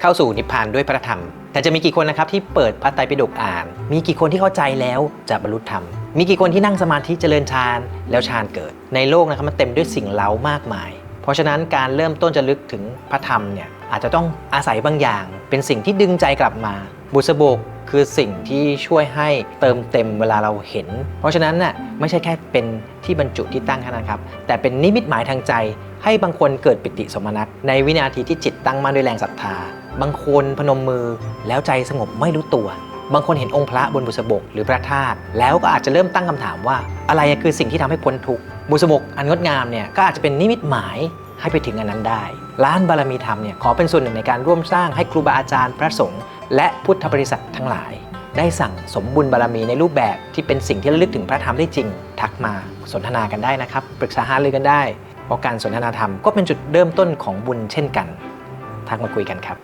เข้าสู่นิพพานด้วยพระธรรม แต่จะมีกี่คนนะครับที่เปิดพระไตรปิฎกอ่าน มีกี่คนที่เข้าใจแล้วจะบรรลุธรรม มีกี่คนที่นั่งสมาธิเจริญฌานแล้วฌานเกิด ในโลกนะครับมันเต็มด้วยสิ่งเล้ามากมาย เพราะฉะนั้นการเริ่มต้นจะลึกถึงพระธรรมเนี่ยอาจจะต้องอาศัยบางอย่าง เป็นสิ่งที่ดึงใจกลับมา บุษบก คือสิ่งที่ช่วยให้เติมเต็มเวลาเราเห็น เพราะฉะนั้นน่ะไม่ใช่แค่เป็นที่บรรจุที่ตั้งเท่านั้นครับ แต่เป็นนิมิตหมายทางใจ ให้บางคนเกิดปิติสมนัตในวินาทีที่จิตตั้งมั่นด้วยแรงศรัทธา บางคนพนมมือแล้วใจสงบไม่รู้ตัว บางคนเห็นองค์พระบนบุษบกหรือพระธาตุแล้วก็อาจจะเริ่มตั้งคำถามว่า อะไรคือสิ่งที่ทำให้พ้นทุกข์บุษบกอันงดงามเนี่ยก็อาจจะเป็นนิมิตหมายให้ไปถึงอันนั้นได้ ร้านบารมีธรรมเนี่ยขอเป็นส่วนหนึ่งในการร่วมสร้างให้ครูบาอาจารย์พระสงฆ์ และพุทธบริษัททั้งหลาย ได้สั่งสมบุญบารมีในรูปแบบที่เป็นสิ่งที่ระลึกถึงพระธรรมได้จริง ทักมาสนทนากันได้นะครับ ปรึกษาหารือกันได้ เพราะการสนทนาธรรมก็เป็นจุดเริ่มต้นของบุญเช่นกัน ทักมาคุยกันครับ